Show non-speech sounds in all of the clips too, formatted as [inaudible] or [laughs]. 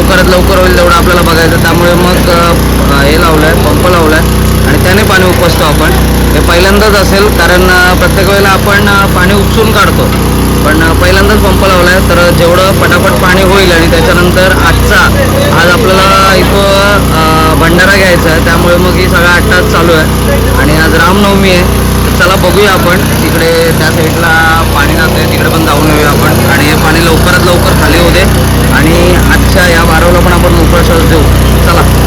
लवकरात लवकर होईल तेवढं आपल्याला बघायचं. त्यामुळे मग हे लावलं आहे पंप लावला आहे आणि त्याने पाणी उपसतो आपण. हे पहिल्यांदाच असेल कारण प्रत्येक वेळेला आपण पाणी उपसून काढतो. पण पहिल्यांदाच पंप लावला आहे तर जेवढं पटापट पाणी होईल आणि त्याच्यानंतर आजचा आज आपल्याला इथं भंडारा घ्यायचा आहे त्यामुळे मग ही सगळा आठ तास चालू आहे. आणि आज रामनवमी आहे. बघूया आपण. तिकडे त्या साईडला पाणी जातंय तिकडे पण जाऊन येऊया आपण. आणि हे पाणी लवकरात लवकर खाली होते आणि आजच्या या बारावला पण आपण लवकर श्वास देऊ. चला.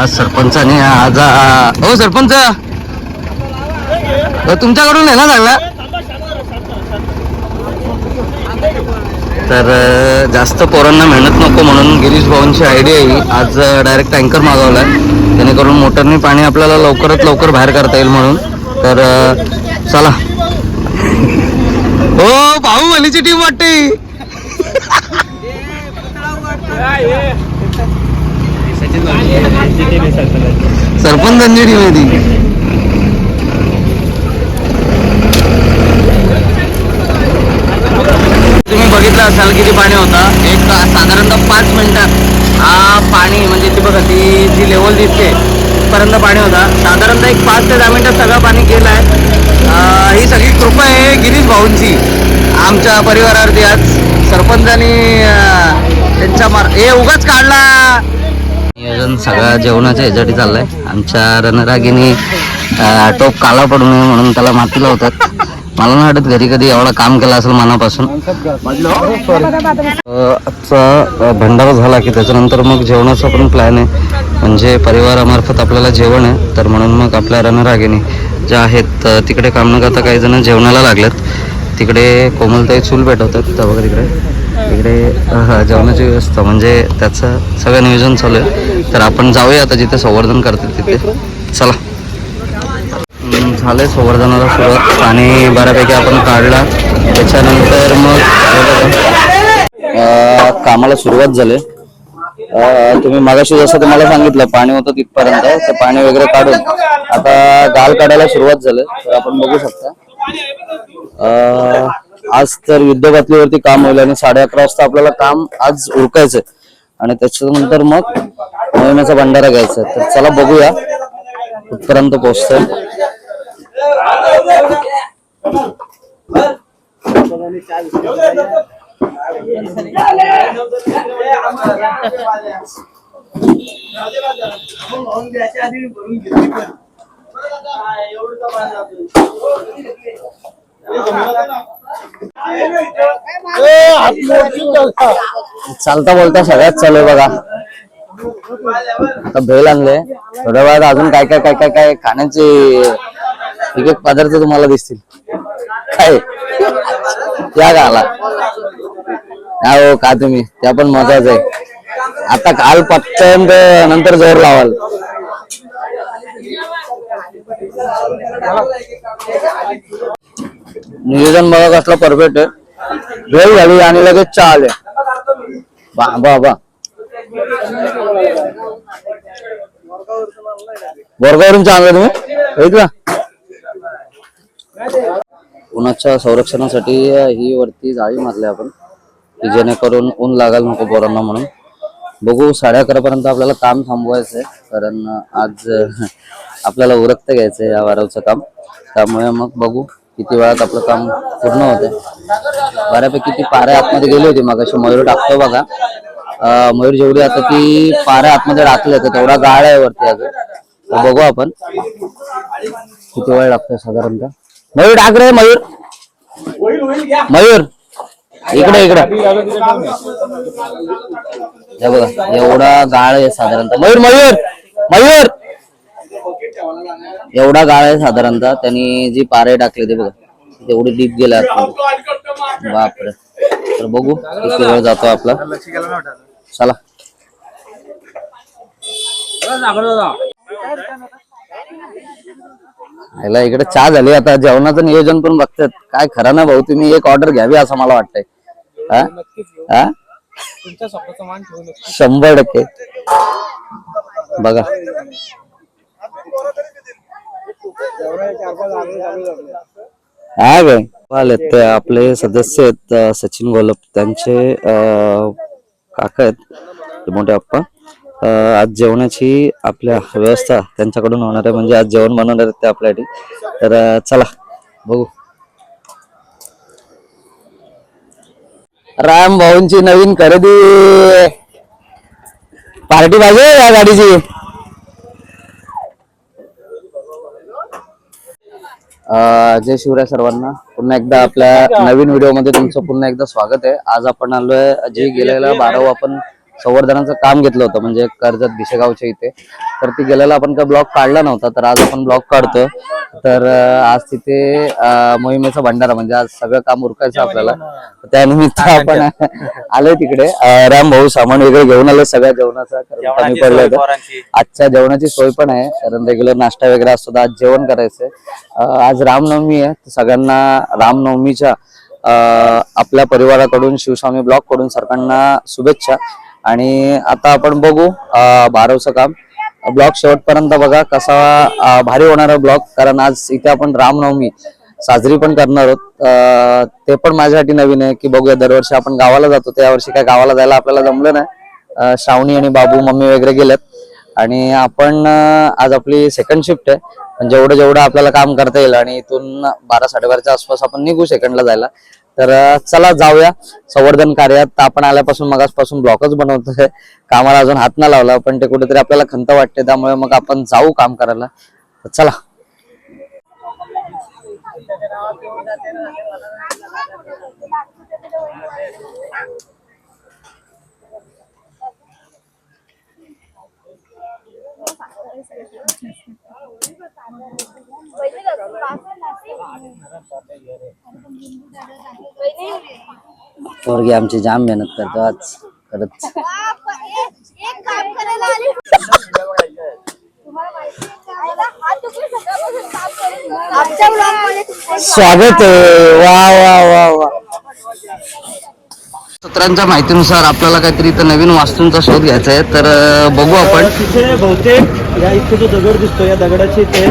आज सरपंचाने आज हो सरपंच. तुमच्याकडून आहे ना चांगला? तर जास्त पोरांना मेहनत नको म्हणून गिरीश भाऊंची आयडिया ही. आज डायरेक्ट टँकर मागवला आहे जेणेकरून मोटरने पाणी आपल्याला लवकरात लवकर बाहेर करता येईल म्हणून. तर चला. हो भाऊ बाहुबलीची टीम वाटते. सरपंचांची टीम आहे ती तुम्ही बघितलं असाल किती पाणी होता? एक साधारणतः पाच मिनिटात हा पाणी म्हणजे ती बघा ती जी लेवल दिसते पर्यंत पाणी होता. साधारणतः एक पाच ते दहा मिनिटात सगळं पाणी गेलं आहे. ही सगळी कृपा आहे गिरीश भाऊंची. आमच्या परिवारावरती आज सरपंचानी त्यांच्या मार हे उगाच काढला! नियोजन सगळ्या जेवणाच्या ह्याच्यासाठी चाललंय. आमच्या रणरागिनी टोप काला पडू नये म्हणून त्याला माती लावतात. मला नाही वाटत घरी कधी एवढा काम केलं असेल मनापासून. आजचा भंडारा झाला की त्याच्यानंतर मग जेवणाचा पण प्लॅन आहे. म्हणजे परिवारामार्फत आपल्याला जेवण आहे. तर म्हणून मग आपल्या रणरागिनी ज्या आहेत तिकडे काम न करता काही जण जेवणाला लागलेत. तिकडे कोमलताई चूल पेटवतात. त्या बघा तिकडे. इकडे जेवणाची व्यवस्था म्हणजे त्याचं सगळं नियोजन चालू आहे. तर आपण जाऊया आता जिथे संवर्धन करतात तिथे. चला. झालं झालंय संवर्धनाला सुरुवात. आणि बऱ्यापैकी आपण काढला. त्याच्यानंतर मग कामाला सुरुवात झाली. तुम्ही मगाशी जसं तुम्हाला सांगितलं पाणी होतं तिथपर्यंत. ते पाणी वगैरे काढून आता गाल काढायला सुरुवात झाली. तर आपण बघू शकता. आज तर युद्ध पातळीवरती काम होईल आणि साडे अकरा वाजता आपल्याला काम आज उरकायचंय. आणि त्याच्यानंतर मग मोहिमेचा भंडारा घ्यायचा तर चला बघूया कुठपर्यंत पोहोचतोय. चालता बोलता सगळ्यात चालू आहे बघा. आता भेल आणले. थोड्या वेळात अजून काय काय काय काय काय खाण्याचे एक एक पदार्थ तुम्हाला दिसतील. काय? त्या गाला हा हो का तुम्ही. त्या पण मजाच आहे. आता काल पटकन नंतर जोर लावाल. नियोजन बघा कसलं परफेक्ट आहे. वेळ झाली आणि लगेच चहा आले. बा बा बा. बोरगावरून चहा आणला तुम्ही? बघितला उन्हाच्या संरक्षणासाठी ही वरती जाळी मारली आपण की जेणेकरून ऊन लागायला नको पोरांना म्हणून. बघू साडे अकरा पर्यंत आपल्याला काम थांबवायचंय कारण आज [laughs] आपल्याला उरक्त घ्यायचंय या वारावचं काम. त्यामुळे मग बघू. किती वेळात आपलं काम पूर्ण होतंय. बऱ्यापैकी ती पाऱ्या आतमध्ये गेली होती मग अशी मयूर टाकतो बघा. मयूर जेवढी आता ती पाऱ्या आतमध्ये टाकली तर तेवढा गाळ आहे वरती अजून. तर बघू आपण. किती वेळ लागतोय साधारणतः? मयूर टाक रे मयूर. मयूर. इकडे इकडे. हे बघा एवढा गाळ आहे साधारणतः. मयूर मयूर. मयूर. एवढा गाळ आहे साधारणतः. त्यांनी जी पारे टाकले ते बघा तेवढी डीप गेला. बापरे. तर बघू किती वेळ जातो आपला. चला. ह्याला इकडे चहा झाली आता जेवणाचं नियोजन पण बघतात. काय खरं ना भाऊ तुम्ही एक ऑर्डर घ्यावी असं मला वाटतंय. हा? शंभर टक्के. बघा. आहे काय? आले ते आपले सदस्य आहेत सचिन गोलप त्यांचे काका आहेत मोठे आप्पा. आज जेवणाची आपल्या व्यवस्था त्यांच्याकडून होणार आहे म्हणजे आज जेवण बनवणार आहेत ते आपल्यासाठी. तर चला बघू. राम भाऊंची नवीन खरेदी. पार्टी पाहिजे या गाडीची? जय शिवराय सर्वांना. पुन्हा एकदा आपल्या नवीन व्हिडिओमध्ये तुमचं पुन्हा एकदा स्वागत आहे. आज आपण आलोय जे गेलेला बाराव आपण संवर्धनाचं काम घेतलं होतं म्हणजे कर्जत भिसेगावच्या इथे. तर ती गेलेला आपण काय ब्लॉग काढला नव्हता तर आज आपण ब्लॉग काढतोय. तर आज तिथे मोहिमेचा भंडारा म्हणजे आज सगळं काम उरकायचं आपल्याला. त्यानिमित्त आपण [laughs] आलोय तिकडे. राम भाऊ सामान वगैरे घेऊन आलो सगळ्या जेवणाचा कारण कमी पडलं होतं. आजच्या जेवणाची सोय पण आहे कारण रेग्युलर नाश्ता वगैरे असतो आज जेवण करायचंय. आज रामनवमी आहे सगळ्यांना रामनवमीच्या आपल्या परिवाराकडून शिवस्वामी ब्लॉगकडून सर्वांना शुभेच्छा. आणि आता आपण बघू अं, बारवचं काम. ब्लॉग शेवटपर्यंत बघा कसा भारी होणार ब्लॉक ब्लॉग. कारण आज इथे आपण रामनवमी साजरी पण करणार आहोत. ते पण माझ्यासाठी नवीन आहे की बघूया दरवर्षी आपण गावाला जातो त्या वर्षी काय गावाला जायला आपल्याला जमलं नाही. श्रावणी आणि बाबू मम्मी वगैरे गेलेत. आणि आपण आज आपली सेकंड शिफ्ट आहे. पण जेवढं जेवढं आपल्याला काम करता येईल आणि इथून बारा साडेबाराच्या आसपास आपण निघू सेकंडला जायला तर चला जाऊया. संवर्धन कार्यात आपण आल्यापासून मगासपासून ब्लॉकच बनवतोय. कामाला अजून हात नाही लावला पण ते कुठेतरी आपल्याला खंत वाटते त्यामुळे मग आपण जाऊ काम करायला. तर चला. पोरगी आमची जाम मेहनत करतो आज खरंच. स्वागत आहे. वा वा वा वा. सूत्रांच्या माहितीनुसार आपल्याला काहीतरी इथं नवीन वास्तूंचा शोध घ्यायचा आहे. तर बघू आपण. बहुतेक या इथे जो दगड दिसतो या दगडाची ते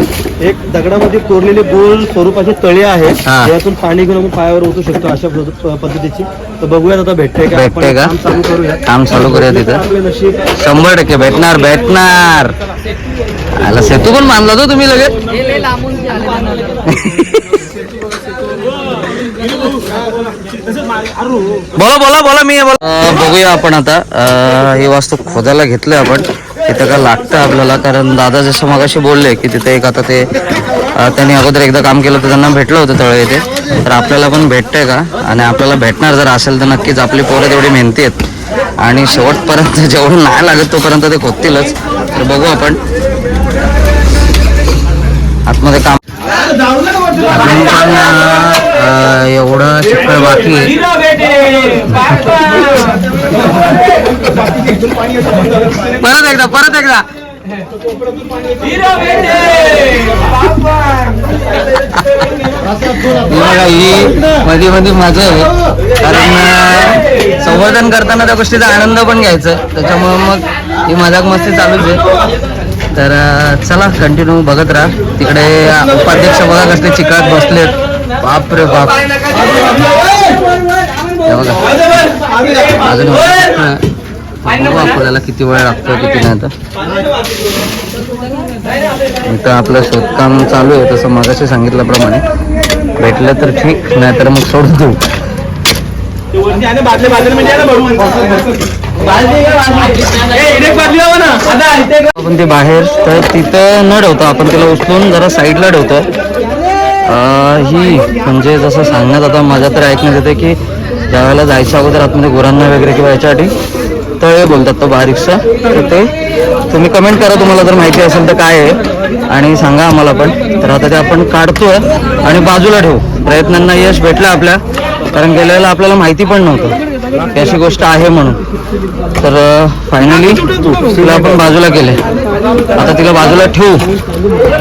एक दगडामध्ये कोरलेले गोल स्वरूपाचे तळे आहेत. हा. यातून पाणी घेऊन आपण पायावर ओतू शकतो अशा पद्ध- पद्धतीची. तर बघूयात आता भेटते का? आपण भेटते का? काम चालू करूया काम चालू करूया तिथं. आपले नशीब. शंभर टक्के भेटणार भेटणार. आला सेतू पण बांधला तो तुम्ही लगेच? बोला बोला बोला मी बोला. अं, बघूया आपण आता. अं, ही वास्तू खोदायला घेतलंय आपण. तिथं का लागतं आपल्याला? कारण दादा जसं मगाशी बोलले की तिथे एक आता ते त्यांनी अगोदर एकदा काम केलं तर त्यांना भेटलं होतं तळ इथे तर आपल्याला पण भेटतंय का? आणि आपल्याला भेटणार जर असेल तर नक्कीच आपली पोरं तेवढी मेहनती आहेत. आणि शेवटपर्यंत [laughs] जेवढं नाही लागत तोपर्यंत ते खोदतीलच. तर बघू आपण. आतमध्ये काम एवढं चिखल बाकी. आहे परत एकदा परत एकदा. ही मध्ये मध्ये मजा आहे कारण संवर्धन करताना त्या गोष्टीचा आनंद पण घ्यायचा. त्याच्यामुळे मग ही मजाक मस्ती चालूच आहे. तर चला कंटिन्यू बघत राहा. तिकडे उपाध्यक्ष बघा कसले चिकळात बसलेत. बाप रे बाप. बघा. अजून आपल्याला किती वेळ लागतो किती नाही तर. इथं आपलं शोधकाम चालू आहे तसं मगाशी सांगितल्याप्रमाणे. भेटलं तर ठीक नाहीतर मग सोडून देऊ. आपण ते बाहेर तर तिथं न ठेवतो आपण त्याला उचलून जरा साईडला ठेवतो ही म्हणजे जसं सांगण्यात आता माझ्या तर ऐकण्यात येते की ज्यावेळेला जायच्या अगोदर आतमध्ये गुरांना वगैरे किंवा याच्यासाठी तळे बोलतात तो बारीकसा. तर ते तुम्ही कमेंट करा तुम्हाला जर माहिती असेल तर काय आहे. आणि सांगा आम्हाला पण. तर आता ते आपण काढतोय आणि बाजूला ठेवू. प्रयत्नांना यश भेटलं आपल्या. कारण गेल्याला आपल्याला माहिती पण नव्हतं. की अशी गोष्ट आहे म्हणून. तर फायनली तिला आपण बाजूला केले आता तिला बाजूला ठेवू.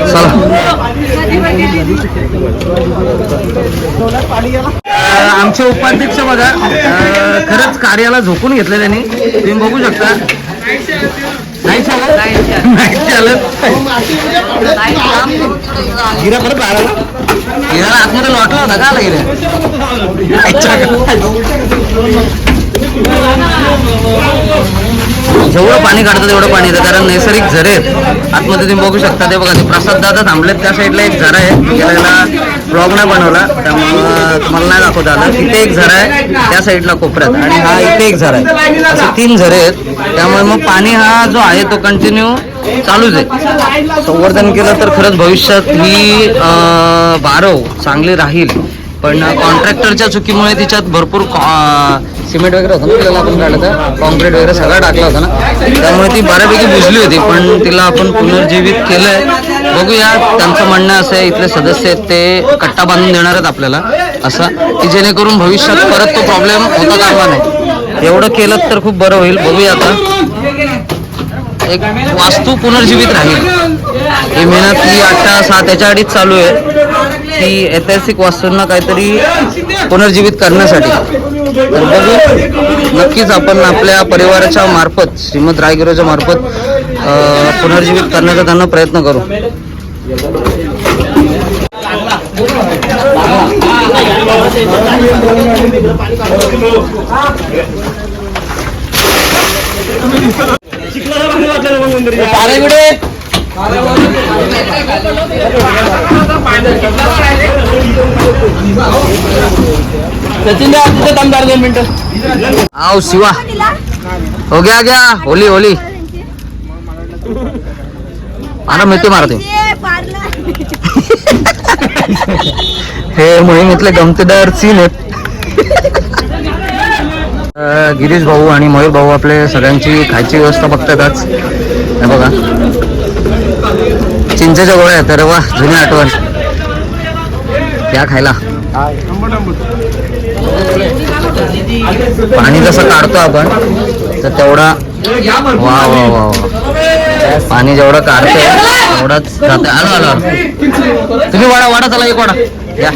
चला. आमचे उपाध्यक्ष बघा खरंच कार्याला झोकून घेतलं त्यांनी. तुम्ही बघू शकता. नाही चालत नाही चालत गिरा परत बाळाला गिराला आतमध्ये लॉटला होता का आला गिरा अच्छा. जेवढं पाणी काढतं तेवढं पाणी येतं कारण नैसर्गिक झरे आहेत. आतमध्ये तुम्ही बघू शकता ते बघा ते प्रसाद दादा थांबलेत त्या साईडला एक झरा आहे. गेल्याला ब्लॉग नाही बनवला त्यामुळं तुम्हाला नाही दाखवता आलं. तिथे एक झरा आहे त्या साईडला कोपऱ्यात. आणि हा इथे एक झरा आहे. असे तीन झरे आहेत. त्यामुळे मग पाणी हा जो आहे तो कंटिन्यू चालूच आहे. संवर्धन केलं तर खरंच भविष्यात ही बारव चांगली राहील. पण कॉन्ट्रॅक्टरच्या चुकीमुळे तिच्यात भरपूर सिमेंट वगैरे होतं ना त्याला आपण काढलं तर कॉन्क्रीट वगैरे सगळं टाकलं होतं ना. त्यामुळे ती बऱ्यापैकी बुजली होती पण तिला आपण पुनर्जीवित केलंय. बघूया त्यांचं म्हणणं असं आहे इथले सदस्य आहेत ते कट्टा बांधून देणार आहेत आपल्याला असं. की जेणेकरून भविष्यात परत तो प्रॉब्लेम होता कामा नाही. एवढं केलं तर खूप बरं होईल. बघूया आता. एक वास्तू पुनर्जीवित राहील. ही मेहनत ही अठरा सहा त्याच्या आधीच चालू आहे. की ऐतिहासिक वास्तूंना काहीतरी पुनर्जीवित करण्यासाठी. नक्कीच आपण आपल्या परिवाराच्या मार्फत श्रीमद रायगिरोच्या मार्फत पुनर्जीवित करण्याचा त्यांना प्रयत्न करू. सचिन दमदार दोन मिनिटं। आओ शिवा। हो गया हो गया। होली होली। मारा मिळते मारते हे। मोहिमेतले गमतीदार सीन आहेत. गिरीश भाऊ आणि मयूर भाऊ आपले सगळ्यांची खायची व्यवस्था बघतात आज. बघा. चिंचेच्या गोळ्या आहेत वा जुनी आठवण. या खायला. पाणी जसं काढतो आपण तर तेवढा वा वा वा वा. पाणी जेवढं काढतो तेवढंच जात. आलो आलो तुम्ही वाडा वाडा चला एक वाडा या.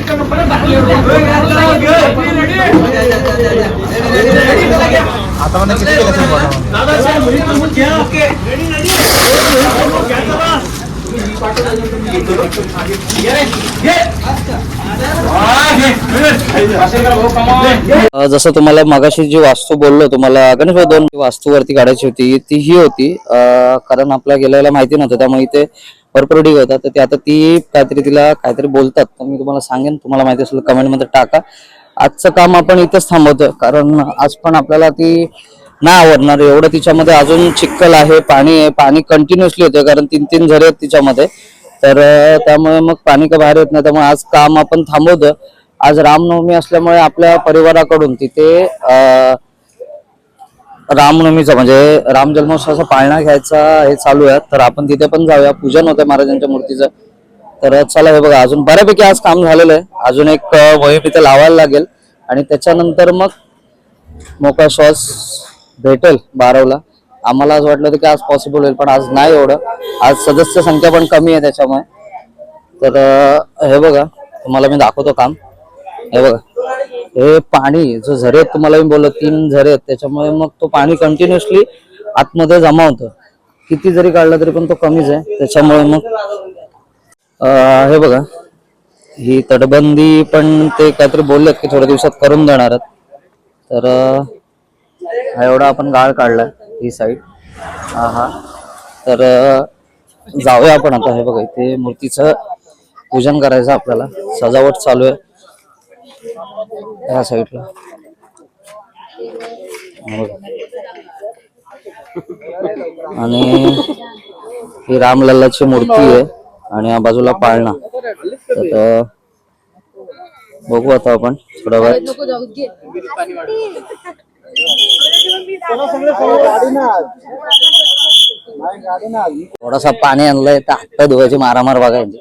जसं तुम्हाला मागाशी जी वास्तू बोललो तुम्हाला गणेश दोन वास्तूवरती काढायची होती ती ही होती. कारण आपल्या गेल्याला माहिती नव्हतं त्यामुळे इथे भरपूर ढीग होता. तर ते आता ती काहीतरी तिला काहीतरी बोलतात. तर मी तुम्हाला सांगेन तुम्हाला माहिती असेल कमेंटमध्ये टाका. आजचं काम आपण इथेच थांबवतो कारण आज पण आपल्याला ती नाही आवडणार. एवढं तिच्यामध्ये अजून चिखल आहे पाणी आहे पाणी कंटिन्युअसली होते कारण तीन तीन झरे आहेत तिच्यामध्ये. तर त्यामुळे मग पाणी का बाहेर येत नाही. त्यामुळे आज काम आपण थांबवतो. आज रामनवमी असल्यामुळे आपल्या परिवाराकडून तिथे रामनवमीचं रामनवमीचा म्हणजे राम जन्मोत्सवाचा पाळणा घ्यायचा हे चालू आहे. तर आपण तिथे पण जाऊया. पूजन होतं महाराजांच्या मूर्तीचं. तर चला हे बघा अजून बऱ्यापैकी आज काम झालेलं आहे. अजून एक अ, तिथे इथे लावायला लागेल. आणि त्याच्यानंतर मग मोकळा श्वास भेटेल बारावला. आम्हाला असं वाटलं होतं की आज पॉसिबल होईल पण आज नाही एवढं. आज सदस्य संख्या पण कमी आहे त्याच्यामुळे. तर हे बघा तुम्हाला मी दाखवतो काम. हे बघा. हे पाणी जो झरे आहेत तुम्हाला मी बोललो तीन झरे आहेत त्याच्यामुळे मग तो पाणी कंटिन्युअसली आतमध्ये जमा होतं. किती जरी काढलं तरी पण तो कमीच आहे. त्याच्यामुळे मग हे बघा. ही तटबंदी पण ते काहीतरी बोललेत की थोड्या दिवसात करून देणार आहेत. तर हा एवढा आपण गाळ काढला ही साईड हा हा तर जाऊया आपण आता. हे बघा इथे मूर्तीचं पूजन करायचं आपल्याला. सजावट चालू आहे. या साईडला आणि ही रामलल्लाची मूर्ती आहे आणि या बाजूला पाळणा. तर बघू आता आपण. थोडा वेळ. थोडासा पाणी आणलंय तर हात धुवायची मारामार बघायची.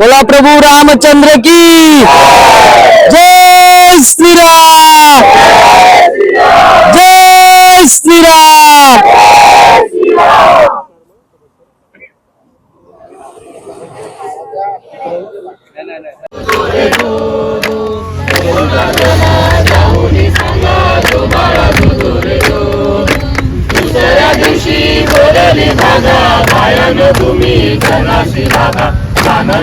बोला प्रभू रामचंद्र की जय श्रीराम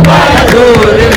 Bahadur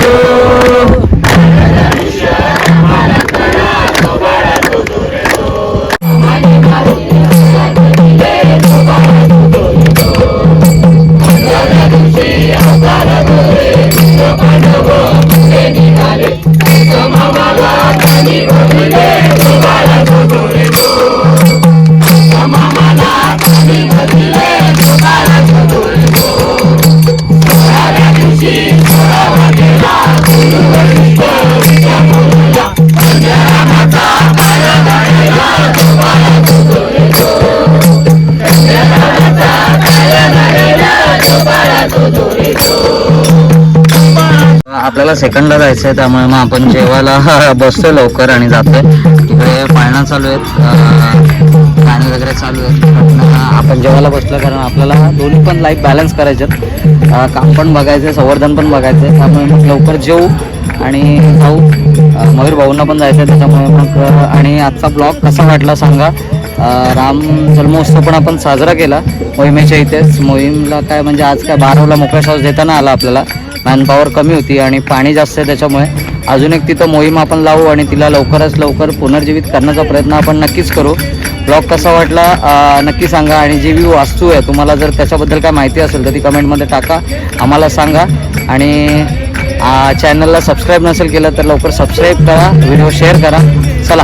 आपल्याला सेकंडला जायचं आहे त्यामुळे मग आपण जेवायला [laughs] बसतोय लवकर आणि जातोय. तिकडे पाळणा चालू आहेत गाणी वगैरे चालू आहेत. आपण जेवायला बसलो कारण आपल्याला दोन्ही पण लाईफ बॅलन्स करायचे काम पण बघायचं संवर्धन पण बघायचं आहे त्यामुळे मग लवकर जेवू आणि जाऊ मयूर भाऊंना पण जायचं आहे त्याच्यामुळे मग आणि आजचा ब्लॉग कसा वाटला सांगा. राम जन्मोत्सव पण आपण साजरा केला. मोहिमेच्या इथेच. मोहीमला काय म्हणजे आज काय बारावला मोकळा श्वास देताना आला आपल्याला. मॅनपॉवर कमी होती आणि पाणी जास्त आहे त्याच्यामुळे अजून एक तिथं मोहीम आपण लावू आणि तिला लवकरच लवकर पुनर्जीवित करण्याचा प्रयत्न आपण नक्कीच करू. ब्लॉग कसा वाटला नक्की सांगा आणि जी व्ह्यू वास्तू आहे तुम्हाला जर त्याच्याबद्दल काय माहिती असेल तर ती कमेंटमध्ये टाका आम्हाला सांगा. आणि चॅनलला सबस्क्राईब नसेल केलं तर लवकर सबस्क्राईब करा व्हिडिओ शेअर करा. चला.